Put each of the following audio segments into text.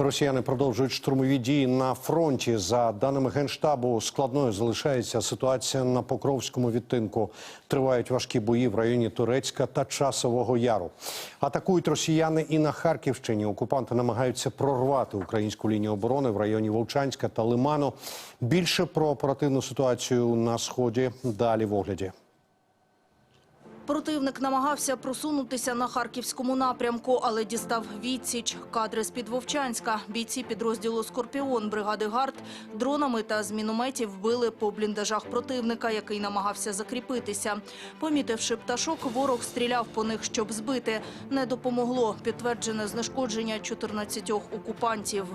Росіяни продовжують штурмові дії на фронті. За даними генштабу, складною залишається ситуація на Покровському відтинку. Тривають важкі бої в районі Турецька та Часового Яру. Атакують росіяни і на Харківщині. Окупанти намагаються прорвати українську лінію оборони в районі Вовчанська та Лиману. Більше про оперативну ситуацію на сході далі в огляді. Противник намагався просунутися на харківському напрямку, але дістав відсіч. Кадри з-під Вовчанська. Бійці підрозділу «Скорпіон» бригади «Гард» дронами та з мінометів вбили по бліндажах противника, який намагався закріпитися. Помітивши пташок, ворог стріляв по них, щоб збити. Не допомогло. Підтверджене знешкодження 14 окупантів.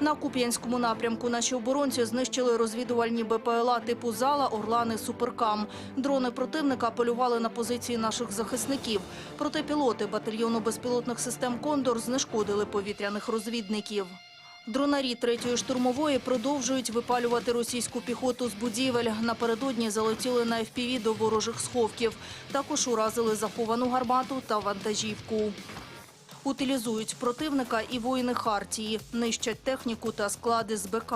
На Куп'янському напрямку наші оборонці знищили розвідувальні БПЛА типу «Зала», «Орлани», «Суперкам». Дрони противника полювали на позиції наших захисників. Проте пілоти батальйону безпілотних систем «Кондор» знешкодили повітряних розвідників. Дронарі третьої штурмової продовжують випалювати російську піхоту з будівель. Напередодні залетіли на ФПВ до ворожих сховків. Також уразили заховану гармату та вантажівку. Утилізують противника і воїни Хартії, нищать техніку та склади з БК.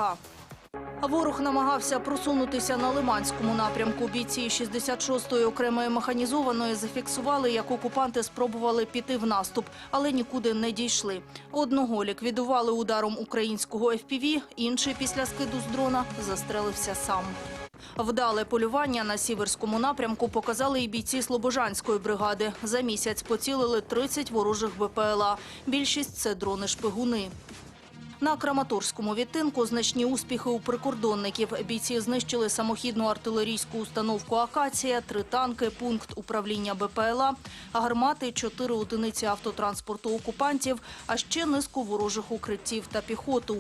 Ворог намагався просунутися на Лиманському напрямку. Бійці 66-ї окремої механізованої зафіксували, як окупанти спробували піти в наступ, але нікуди не дійшли. Одного ліквідували ударом українського ФПВ, інший після скиду з дрона застрелився сам. Вдале полювання на сіверському напрямку показали і бійці Слобожанської бригади. За місяць поцілили 30 ворожих БПЛА. Більшість – це дрони-шпигуни. На Краматорському відтинку значні успіхи у прикордонників. Бійці знищили самохідну артилерійську установку «Акація», три танки, пункт управління БПЛА, гармати, чотири одиниці автотранспорту окупантів, а ще низку ворожих укриттів та піхоту.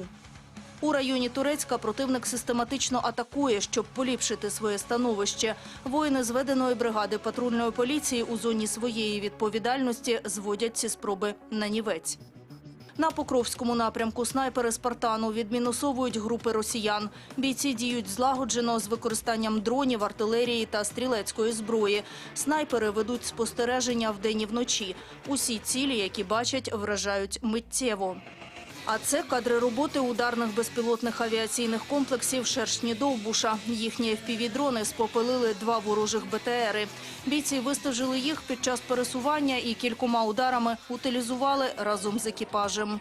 У районі Турецька противник систематично атакує, щоб поліпшити своє становище. Воїни зведеної бригади патрульної поліції у зоні своєї відповідальності зводять ці спроби на нівець. На Покровському напрямку снайпери «Спартану» відмінусовують групи росіян. Бійці діють злагоджено з використанням дронів, артилерії та стрілецької зброї. Снайпери ведуть спостереження вдень і вночі. Усі цілі, які бачать, вражають миттєво. А це кадри роботи ударних безпілотних авіаційних комплексів «Шершні Довбуша». Їхні FPV-дрони спопилили два ворожих БТРи. Бійці вистежили їх під час пересування і кількома ударами утилізували разом з екіпажем.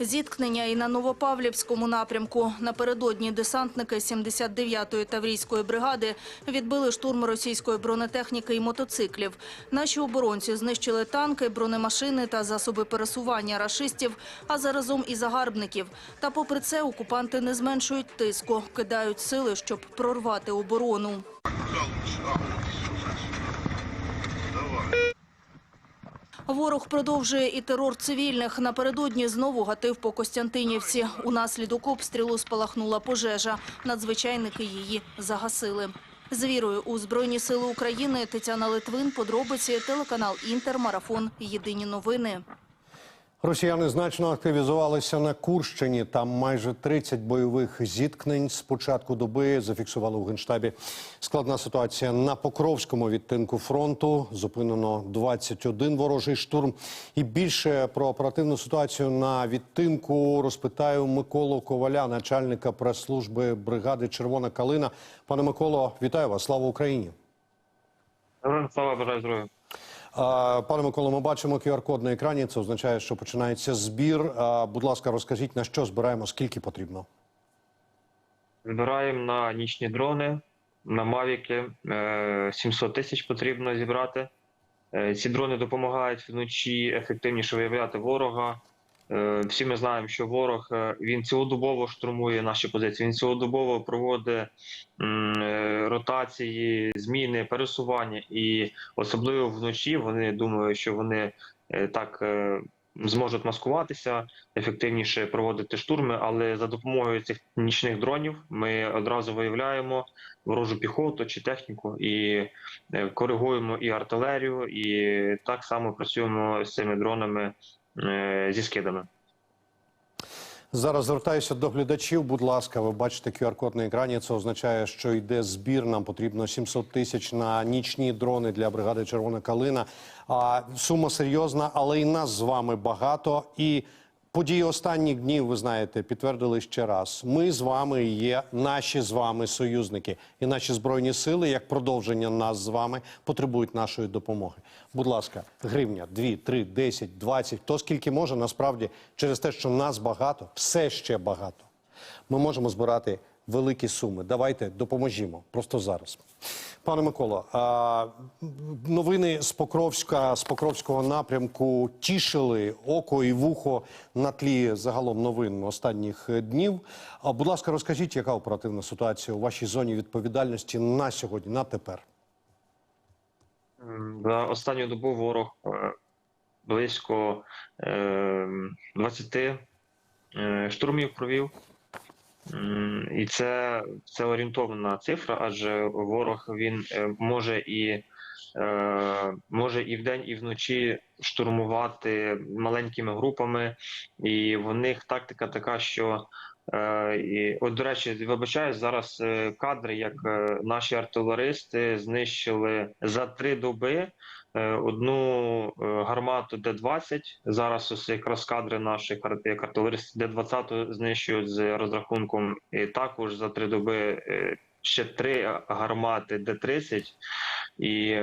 Зіткнення і на Новопавлівському напрямку. Напередодні десантники 79-ї Таврійської бригади відбили штурм російської бронетехніки і мотоциклів. Наші оборонці знищили танки, бронемашини та засоби пересування рашистів, а заразом і загарбників. Та попри це окупанти не зменшують тиску, кидають сили, щоб прорвати оборону. Ворог продовжує і терор цивільних. Напередодні знову гатив по Костянтинівці. Унаслідок обстрілу спалахнула пожежа. Надзвичайники її загасили. З вірою у Збройні сили України Тетяна Литвин, подробиці, телеканал Інтер, Марафон, Єдині новини. Росіяни значно активізувалися на Курщині. Там майже 30 бойових зіткнень з початку доби зафіксували у генштабі. Складна ситуація на Покровському відтинку фронту. Зупинено 21 ворожий штурм. І більше про оперативну ситуацію на відтинку розпитаю Миколу Коваля, начальника прес-служби бригади Червона Калина. Пане Миколо, вітаю вас! Слава Україні! Слава бажаю здоров'я. Пане Миколо, ми бачимо QR-код на екрані. Це означає, що починається збір. Будь ласка, розкажіть, на що збираємо, скільки потрібно? Збираємо на нічні дрони, на мавіки. Е, 700 тисяч потрібно зібрати. Е, Ці дрони допомагають вночі ефективніше виявляти ворога. Е, Всі ми знаємо, що ворог е, він цілодобово штурмує наші позиції. Він цілодобово проводить е, ротації, зміни, пересування, і особливо вночі вони думають, що вони так зможуть маскуватися, ефективніше проводити штурми, але за допомогою цих нічних дронів ми одразу виявляємо ворожу піхоту чи техніку і коригуємо і артилерію, і так само працюємо з цими дронами зі скидами. Зараз звертаюся до глядачів. Будь ласка, ви бачите QR-код на екрані. Це означає, що йде збір. Нам потрібно 700 тисяч на нічні дрони для бригади Червона Калина. А сума серйозна, але і нас з вами багато. І Події останніх днів, ви знаєте, підтвердили ще раз. Ми з вами є наші з вами союзники, і наші збройні сили, як продовження нас з вами, потребують нашої допомоги. Будь ласка, гривня, 2, 3, 10, 20, то скільки може, насправді через те, що нас багато, все ще багато. Ми можемо збирати великі суми. Давайте допоможімо просто зараз. Пане Миколо, новини з Покровська, з Покровського напрямку тішили око і вухо на тлі загалом новин останніх днів. Будь ласка, розкажіть, яка оперативна ситуація у вашій зоні відповідальності на сьогодні, на тепер? За останню добу ворог е, близько е, 20 е, штурмів провів. І це, це орієнтовна цифра, адже ворог він е, може і е, може і вдень, і вночі штурмувати маленькими групами, і в них тактика така, що і, от, до речі, вибачаюсь, зараз е, кадри, як е, наші артилеристи знищили за три доби е, одну е, гармату Д-20. Зараз ось якраз кадри наших як артилеристів Д-20 знищують з розрахунком. І також за три доби е, ще три гармати Д-30 і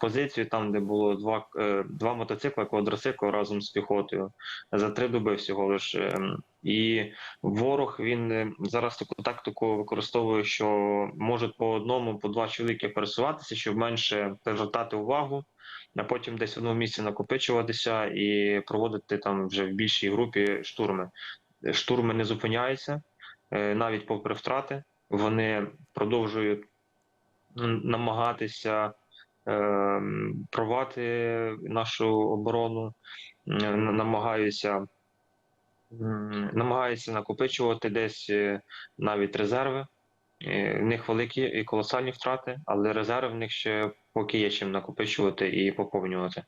позицію там, де було два, е, два мотоцикла, квадроцикл разом з піхотою. За три доби всього лише. І ворог він е, зараз таку тактику використовує, що можуть по одному, по два чоловіки пересуватися, щоб менше привертати увагу, а потім десь в одному місці накопичуватися і проводити там вже в більшій групі штурми. Штурми не зупиняються е, навіть попри втрати. Вони продовжують намагатися е, провати нашу оборону, м, намагаються намагаються накопичувати десь е, навіть резерви. Е, В них великі і колосальні втрати, але резерв в них ще поки є чим накопичувати і поповнювати.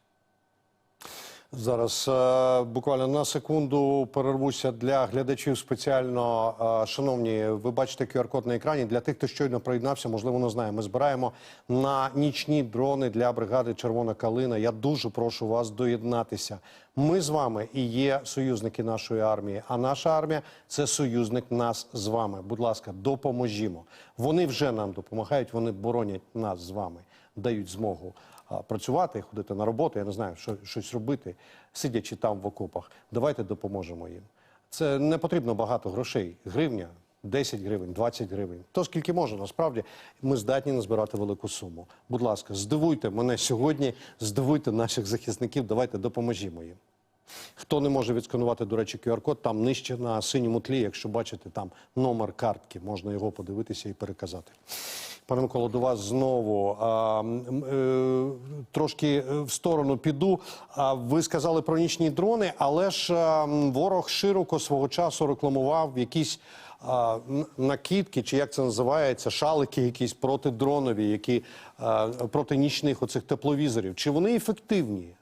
Зараз е, буквально на секунду перервуся для глядачів спеціально. Е, шановні, ви бачите QR-код на екрані. Для тих, хто щойно приєднався, можливо, не знає. Ми збираємо на нічні дрони для бригади Червона калина. Я дуже прошу вас доєднатися. Ми з вами і є союзники нашої армії. А наша армія це союзник нас з вами. Будь ласка, допоможімо. Вони вже нам допомагають. Вони боронять нас з вами, дають змогу працювати, ходити на роботу, я не знаю, що, щось робити, сидячи там в окопах. Давайте допоможемо їм. Це не потрібно багато грошей. Гривня, 10 гривень, 20 гривень. То скільки може, насправді ми здатні назбирати велику суму. Будь ласка, здивуйте мене сьогодні, здивуйте наших захисників, давайте допоможімо їм. Хто не може відсканувати, до речі, QR-код, там нижче на синьому тлі, якщо бачите, там номер картки, можна його подивитися і переказати. Пане Миколо, до вас знову а, е, трошки е, в сторону піду. А, ви сказали про нічні дрони, але ж а, ворог широко свого часу рекламував якісь а, накидки, чи як це називається, шалики якісь протидронові, які а, проти нічних оцих тепловізорів. Чи вони ефективні?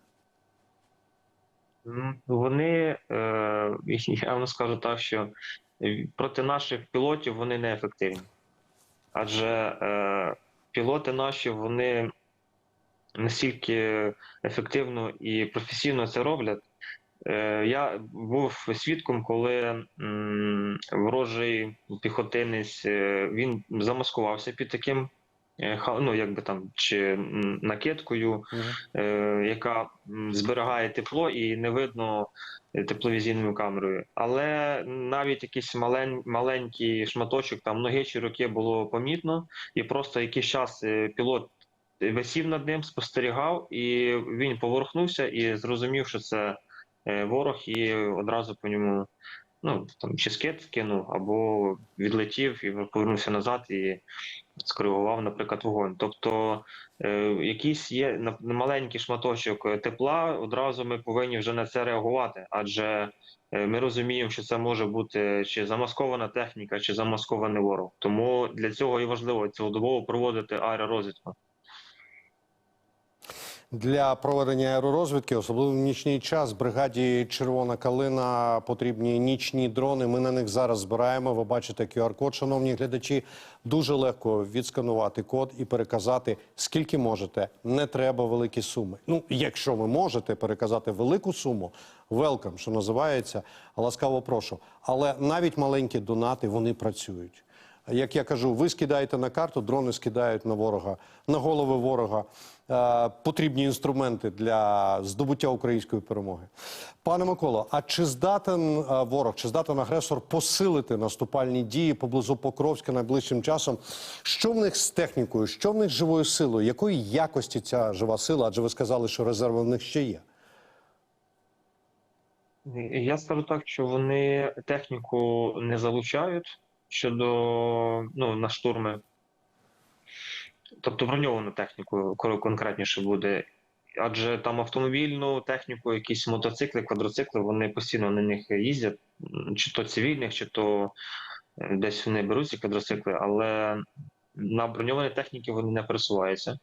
М, Вони, е, я вам скажу так, що е, проти наших пілотів вони неефективні. Адже е, пілоти наші вони настільки ефективно і професійно це роблять. Я був свідком, коли ворожий піхотинець він замаскувався під таким, ну якби там чи накидкою, е, яка зберігає тепло і не видно е, тепловізійною камерою. Але навіть якийсь малень, маленький шматочок, там ноги чи руки було помітно, і просто якийсь час е, пілот висів над ним, спостерігав, і він поверхнувся і зрозумів, що це е, ворог, і одразу по ньому. Ну, там чи скид кинув, або відлетів і повернувся назад і скоригував, наприклад, вогонь. Тобто е, якийсь є маленький шматочок е, тепла, одразу ми повинні вже на це реагувати, адже е, ми розуміємо, що це може бути чи замаскована техніка, чи замаскований ворог. Тому для цього і важливо цілодобово проводити аеророзвідку. Для проведення аеророзвідки, особливо в нічний час, бригаді Червона калина потрібні нічні дрони. Ми на них зараз збираємо. Ви бачите QR-код, шановні глядачі. Дуже легко відсканувати код і переказати скільки можете. Не треба великі суми. Ну, якщо ви можете переказати велику суму, welcome, що називається, ласкаво прошу. Але навіть маленькі донати вони працюють. Як я кажу, ви скидаєте на карту, дрони скидають на ворога, на голови ворога потрібні інструменти для здобуття української перемоги. Пане Миколо, а чи здатен е, ворог, чи здатен агресор посилити наступальні дії поблизу Покровська найближчим часом? Що в них з технікою, що в них з живою силою? Якої якості ця жива сила? Адже ви сказали, що резерви в них ще є. Я скажу так, що вони техніку не залучають щодо ну, на штурми. Тобто броньовану техніку, коли конкретніше буде. Адже там автомобільну техніку, якісь мотоцикли, квадроцикли, вони постійно на них їздять, чи то цивільних, чи то е, десь вони беруть ці квадроцикли, але на броньованій техніці вони не пересуваються.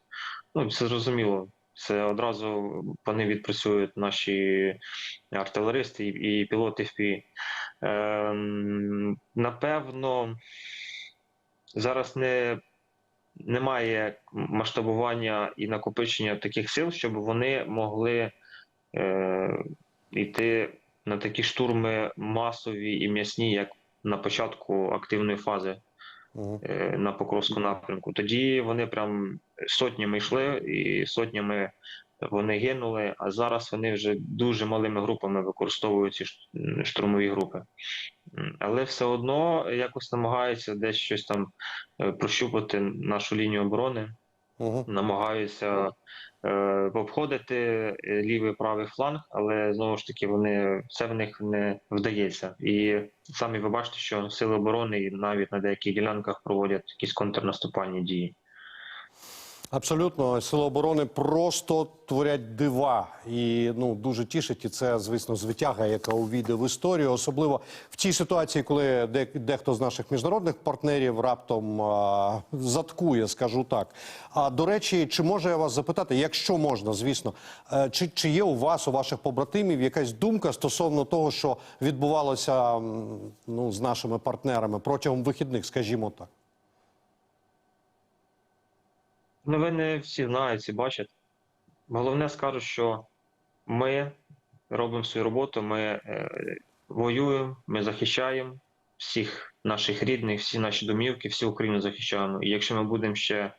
Ну, це зрозуміло. Це одразу вони відпрацюють наші артилеристи і, і пілоти FPV. Ем, напевно, зараз не, немає масштабування і накопичення таких сил, щоб вони могли е, йти на такі штурми масові і м'ясні, як на початку активної фази е, на Покровську напрямку. Тоді вони прям сотнями йшли і сотнями вони гинули, а зараз вони вже дуже малими групами використовують ці штурмові групи. Але все одно якось намагаються десь щось там е, прощупати нашу лінію оборони, Мгм. намагаються е, обходити е, лівий правий фланг, але знову ж таки вони це в них не вдається. І самі ви бачите, що сили оборони навіть на деяких ділянках проводять якісь контрнаступальні дії. Абсолютно, сили оборони просто творять дива, і ну дуже тішить. І це, звісно, звитяга, яка увійде в історію, особливо в тій ситуації, коли де, дехто з наших міжнародних партнерів раптом а, заткує, скажу так. А до речі, чи можу я вас запитати, якщо можна, звісно, е, чи, чи є у вас, у ваших побратимів, якась думка стосовно того, що відбувалося ну, з нашими партнерами протягом вихідних, скажімо так? Новини всі знають, всі бачать. Головне скажу, що ми робимо свою роботу, ми е, воюємо, ми захищаємо всіх наших рідних, всі наші домівки, всю Україну захищаємо. І якщо ми будемо ще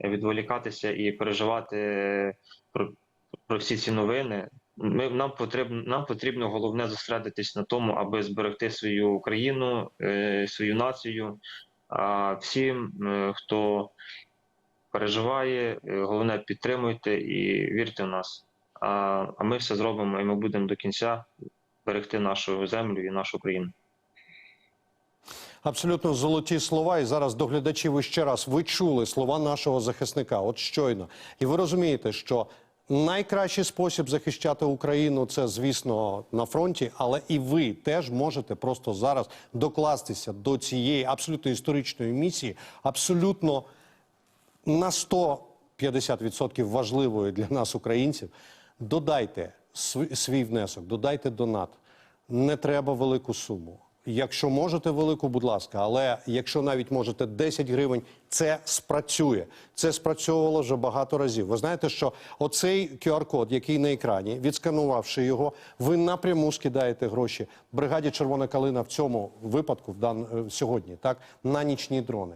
відволікатися і переживати про, про всі ці новини, ми, нам, потрібно, нам потрібно головне зосередитись на тому, аби зберегти свою Україну, е, свою націю. А всім, е, хто переживає, е, головне підтримуйте і вірте в нас. А, а ми все зробимо, і ми будемо до кінця берегти нашу землю і нашу країну. Абсолютно золоті слова. І зараз до глядачів ви ще раз ви чули слова нашого захисника. От щойно. І ви розумієте, що найкращий спосіб захищати Україну це, звісно, на фронті, але і ви теж можете просто зараз докластися до цієї абсолютно історичної місії, абсолютно на 150% важливою для нас, українців, додайте свій внесок, додайте донат. Не треба велику суму. Якщо можете велику, будь ласка, але якщо навіть можете 10 гривень, це спрацює. Це спрацьовувало вже багато разів. Ви знаєте, що оцей QR-код, який на екрані, відсканувавши його, ви напряму скидаєте гроші бригаді Червона калина в цьому випадку, в дан... е, сьогодні, так на нічні дрони.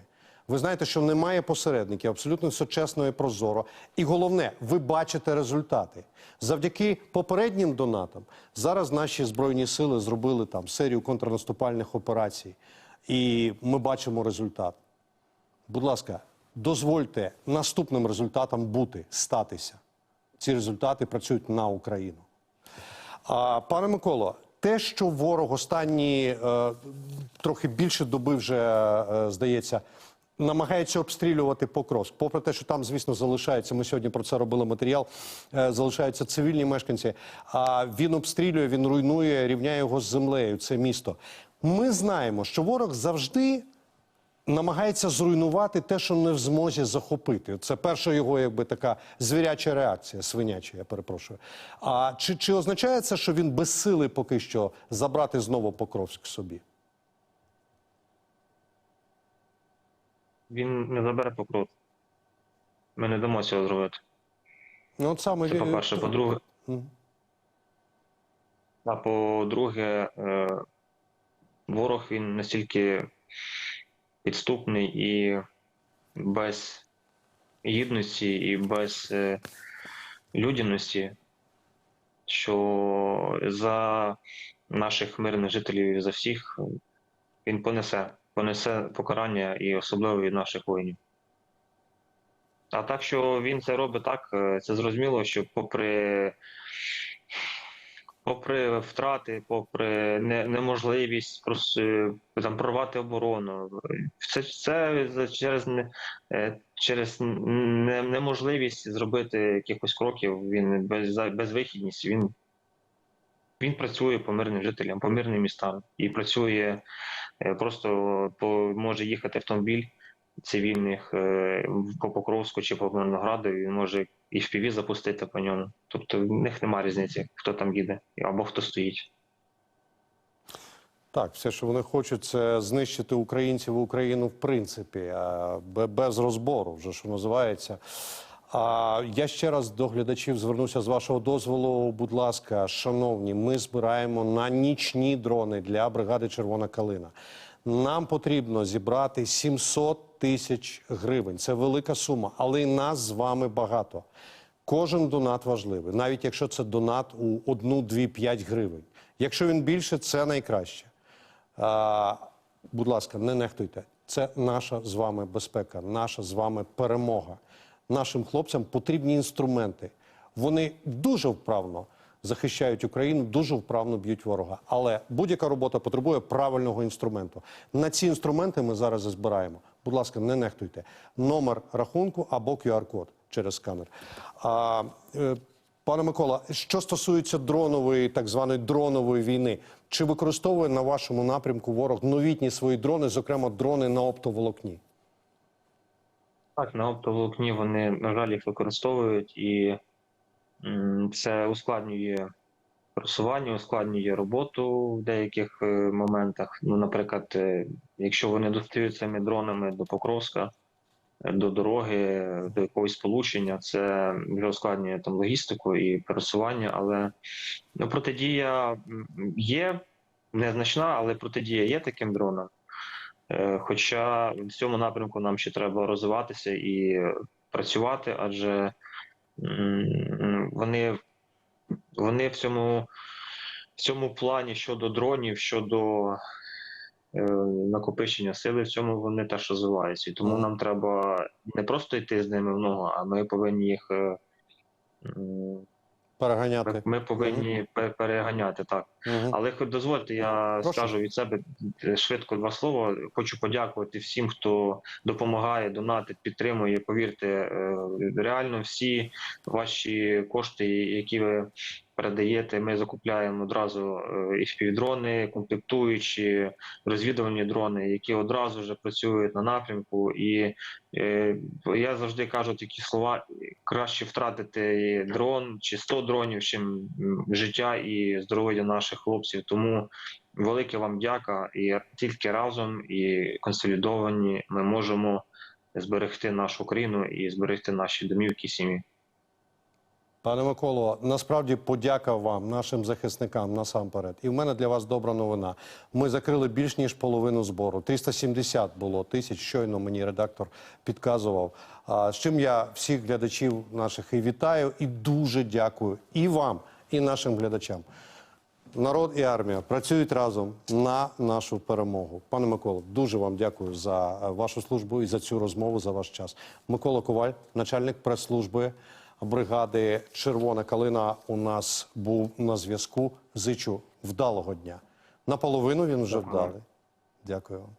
Ви знаєте, що немає посередників, абсолютно все чесно і прозоро. І головне, ви бачите результати. Завдяки попереднім донатам зараз наші збройні сили зробили там серію контрнаступальних операцій, і ми бачимо результат. Будь ласка, дозвольте наступним результатам бути, статися. Ці результати працюють на Україну. А, пане Миколо, те, що ворог останні е, трохи більше доби вже, е, здається, намагається обстрілювати Покровськ, попри те, що там, звісно, залишається, ми сьогодні про це робили матеріал, е, залишаються цивільні мешканці, а він обстрілює, він руйнує, рівняє його з землею, це місто. Ми знаємо, що ворог завжди намагається зруйнувати те, що не в змозі захопити. Це перша його, якби така звіряча реакція, свиняча, я перепрошую. А чи, чи означає це, що він безсилий поки що забрати знову Покровськ собі? Він не забере покров. Ми не дамо цього зробити. Ну, от саме Це він- по-перше. По-друге, а по-друге, е, ворог він настільки підступний і без гідності, і без е, людяності, що за наших мирних жителів і за всіх він понесе, понесе покарання і особливо від наших воїнів. А так, що він це робить так, е, це зрозуміло, що попри, попри втрати, попри неможливість прос- е, там, прорвати оборону, це, це через, е, через неможливість зробити якихось кроків, він без, безвихідність, він, він працює по мирним жителям, по мирним містам і працює просто по, може їхати автомобіль цивільних е, по Покровську чи по Мирнограду, він може і в піві запустити по ньому. Тобто в них немає різниці, хто там їде або хто стоїть. Так, все, що вони хочуть, це знищити українців Україну в принципі, без розбору, вже що називається. А я ще раз до глядачів звернуся з вашого дозволу. Будь ласка, шановні, ми збираємо на нічні дрони для бригади Червона калина. Нам потрібно зібрати 700 тисяч гривень. Це велика сума, але і нас з вами багато. Кожен донат важливий, навіть якщо це донат у 1, 2, 5 гривень. Якщо він більше, це найкраще. А, будь ласка, не нехтуйте. Це наша з вами безпека, наша з вами перемога. Нашим хлопцям потрібні інструменти. Вони дуже вправно захищають Україну, дуже вправно б'ють ворога. Але будь-яка робота потребує правильного інструменту. На ці інструменти ми зараз збираємо. Будь ласка, не нехтуйте. Номер рахунку або QR-код через сканер. А, е, Пане Микола, що стосується дронової, так званої дронової війни, чи використовує на вашому напрямку ворог новітні свої дрони, зокрема дрони на оптоволокні? Так, на оптоволокні вони, на жаль, їх використовують, і це ускладнює просування, ускладнює роботу в деяких е, моментах. Ну, наприклад, е, якщо вони достають цими дронами до Покровська, е, до дороги, до якогось сполучення, це вже ускладнює там логістику і пересування, але ну, протидія є незначна, але протидія є таким дронам. Е, Хоча в цьому напрямку нам ще треба розвиватися і працювати, адже вони, вони в цьому, в цьому плані щодо дронів, щодо е, накопичення сили, в цьому вони теж розвиваються. І тому нам треба не просто йти з ними в ногу, а ми повинні їх. е, Переганяти. Ми повинні угу. переганяти так. Угу. Але хоч дозвольте, я Прошу. скажу від себе е, швидко два слова. Хочу подякувати всім, хто допомагає, донатить, підтримує. Повірте, е, реально всі ваші кошти, які ви передаєте, ми закупляємо одразу е, і впівдрони, комплектуючі, розвідувальні дрони, які одразу вже працюють на напрямку. І е, я завжди кажу такі слова: краще втратити дрон чи 100 дронів, чим життя і здоров'я наших хлопців. Тому велике вам дяка, і тільки разом і консолідовані ми можемо зберегти нашу країну і зберегти наші домівки сім'ї. Пане Миколо, насправді подяка вам, нашим захисникам насамперед. І в мене для вас добра новина. Ми закрили більш ніж половину збору. 370 було тисяч. Щойно мені редактор підказував. З чим я всіх глядачів наших і вітаю, і дуже дякую і вам, і нашим глядачам. Народ і армія працюють разом на нашу перемогу. Пане Миколо, дуже вам дякую за е, вашу службу і за цю розмову, за ваш час. Микола Коваль, начальник прес-служби бригади Червона калина, у нас був на зв'язку. Зичу вдалого дня. Наполовину він вже вдалий. Дякую вам.